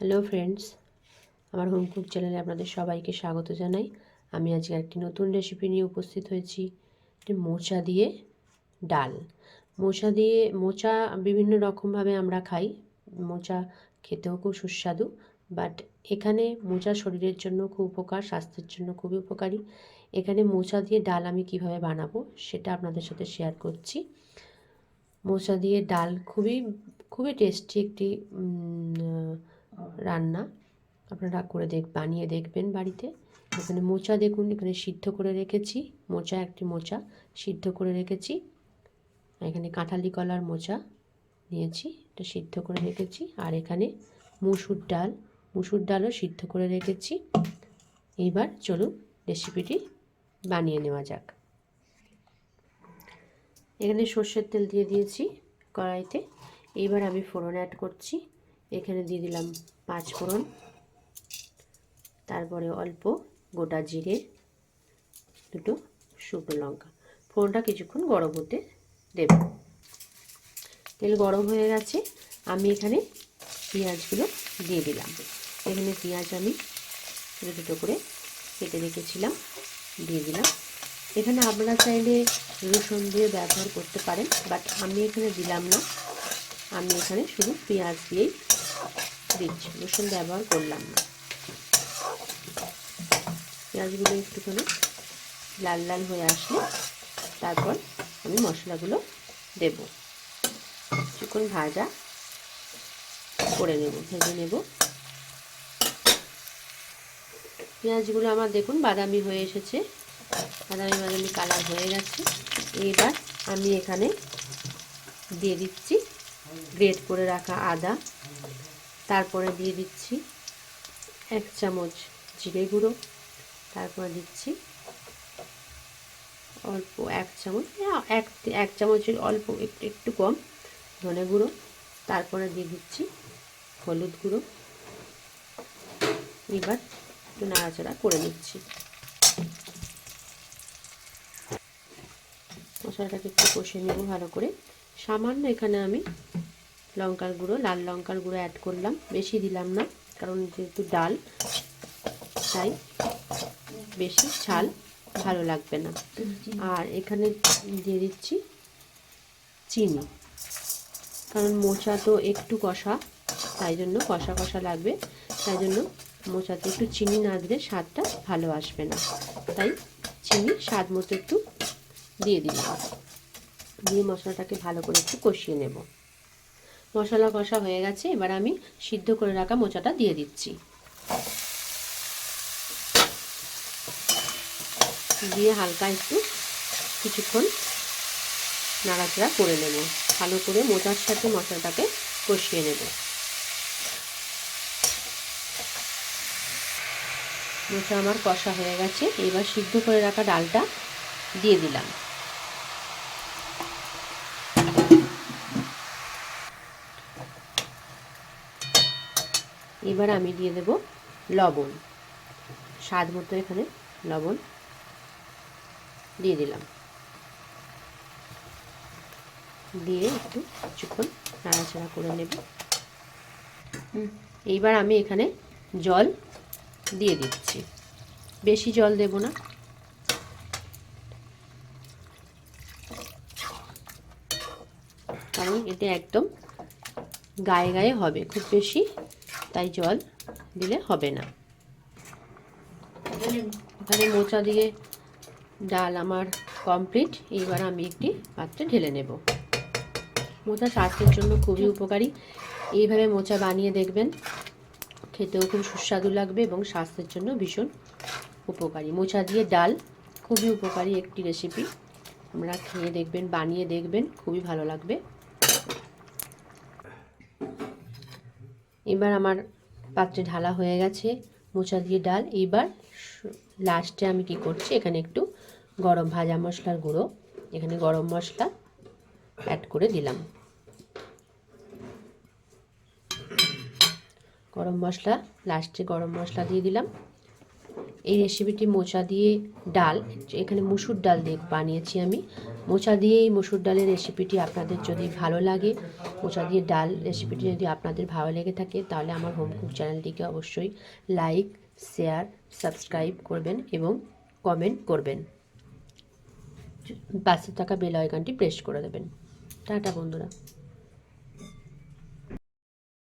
Hello friends আমার home cook চ্যানেলে আপনাদের সবাইকে স্বাগত জানাই। আমি আজকে একটি নতুন রেসিপি নিয়ে উপস্থিত হয়েছি। একটি মোচা দিয়ে ডাল। মোচা দিয়ে, মোচা বিভিন্ন রকমভাবে আমরা খাই। মোচা খেতেও খুব সুস্বাদু বাট এখানে মোচা শরীরের জন্য খুব উপকার, স্বাস্থ্যের জন্য খুবই উপকারী। এখানে মোচা দিয়ে ডাল আমি কীভাবে বানাবো সেটা আপনাদের সাথে শেয়ার করছি। মোচা দিয়ে ডাল খুবই খুবই টেস্টি একটি রান্না। আপনারা করে দেখ, বানিয়ে দেখবেন বাড়িতে। এখানে মোচা দেখুন, এখানে সিদ্ধ করে রেখেছি। মোচা, একটি মোচা সিদ্ধ করে রেখেছি। এখানে কাঁঠালি কলার মোচা নিয়েছি, এটা সিদ্ধ করে রেখেছি। আর এখানে মুসুর ডাল, মুসুর ডালও সিদ্ধ করে রেখেছি। এইবার চলুন রেসিপিটি বানিয়ে নেওয়া যাক। এখানে সর্ষের তেল দিয়ে দিয়েছি কড়াইতে। এইবার আমি ফোড়ন অ্যাড করছি। এখানে দিয়ে দিলাম পাঁচ ফোড়ন। তারপরে অল্প গোটা জিরে, দুটো শুকনো লঙ্কা। ফোড়নটা কিছুক্ষণ গরম হতে দেব। তেল গরম হয়ে গেছে, আমি এখানে পেঁয়াজগুলো দিয়ে দিলাম। এখানে পেঁয়াজ আমি ছোটো ছোটো করে কেটে রেখেছিলাম, দিয়ে দিলাম। এখানে আপনারা চাইলে রসুন দিয়ে ব্যবহার করতে পারেন, বাট আমি এখানে দিলাম না। আমি এখানে শুধু পেঁয়াজ দিয়েই দিচ্ছি, রসুন ব্যবহার করলাম না। পেঁয়াজগুলো একটুখানি লাল লাল হয়ে আসলে তারপর আমি মশলাগুলো দেব। কিছুক্ষণ ভাজা করে নেব, ভেজে নেব। পেঁয়াজগুলো আমার দেখুন বাদামি হয়ে এসেছে, বাদামি বাদামি কালার হয়ে গেছে। এইবার আমি এখানে দিয়ে দিচ্ছি গ্রেট করে রাখা আদা। তারপরে দিয়ে দিচ্ছি এক চামচ জিরে গুঁড়ো। তারপরে দিচ্ছি অল্প এক চামচ এক এক চামচের অল্প, একটু একটু কম ধনে গুঁড়ো। তারপরে দিয়ে দিচ্ছি হলুদ গুঁড়ো। এবার একটু নাড়াচাড়া করে নিচ্ছি। মশলাটাকে একটু কষিয়ে নেব ভালো করে। সামান্য এখানে আমি লঙ্কার গুঁড়ো, লাল লঙ্কার গুঁড়ো অ্যাড করলাম। বেশি দিলাম না, কারণ যেহেতু ডাল, তাই বেশি ঝাল ভালো লাগবে না। আর এখানে দিয়ে দিচ্ছি চিনি, কারণ মোচা তো একটু কষা, তাই জন্য কষা কষা লাগবে। তাই জন্য মোচাতে একটু চিনি না দিলে স্বাদটা ভালো আসবে না। তাই চিনি স্বাদ মতো একটু দিয়ে দিলাম। দিয়ে মশলাটাকে ভালো করে একটু কষিয়ে নেব। মশলা কষা হয়ে গেছে, এবার আমি সিদ্ধ করে রাখা মোচাটা দিয়ে দিচ্ছি। দিয়ে হালকা একটু কিছুক্ষণ নাড়াচাড়া করে নেব। ভালো করে মোচার সাথে মশলাটাকে কষিয়ে নেব। মোচা আমার কষা হয়ে গেছে, এবার সিদ্ধ করে রাখা ডালটা দিয়ে দিলাম। এবার আমি দিয়ে দেব লবণ। স্বাদ মতো এখানে লবণ দিয়ে দিলাম। দিয়ে একটু কিছুক্ষণ নাড়াচাড়া করে নেব। এইবার আমি এখানে জল দিয়ে দিচ্ছি। বেশি জল দেব না। কারণ এতে একদম গায়ে গায়ে হবে, খুব বেশি তাই জল দিলে হবে না। এখানে মোচা দিয়ে ডাল আমার কমপ্লিট এইবার আমি একটি পাত্রে ঢেলে নেব। মোচা স্বাস্থ্যের জন্য খুবই উপকারী। এইভাবে মোচা বানিয়ে দেখবেন, খেতেও খুব সুস্বাদু লাগবে এবং স্বাস্থ্যের জন্য ভীষণ উপকারী। মোচা দিয়ে ডাল খুবই উপকারী একটি রেসিপি আমরা খেয়ে দেখবেন, বানিয়ে দেখবেন, খুবই ভালো লাগবে। এবার আমার পাত্রে ঢালা হয়ে গেছে, মোচা দিয়ে ডাল। এবার লাস্টে আমি কি করছি, এখানে একটু গরম ভাজা মশলার গুঁড়ো, এখানে গরম মশলা অ্যাড করে দিলাম। গরম মশলা, লাস্টে গরম মশলা দিয়ে দিলাম। এই রেসিপিটি মোচা দিয়ে ডাল, এখানে মুসুর ডাল দিয়ে বানিয়েছি আমি। মোচা দিয়ে এই মসুর ডালের রেসিপিটি আপনাদের যদি ভালো লাগে, মোচা দিয়ে ডাল রেসিপিটি যদি আপনাদের ভালো লেগে থাকে, তাহলে আমার হোম কুক চ্যানেলটিকে অবশ্যই লাইক শেয়ার সাবস্ক্রাইব করবেন এবং কমেন্ট করবেন। পাশে থাকা বেল আইকনটি প্রেস করে দেবেন। টাটা, বন্ধুরা।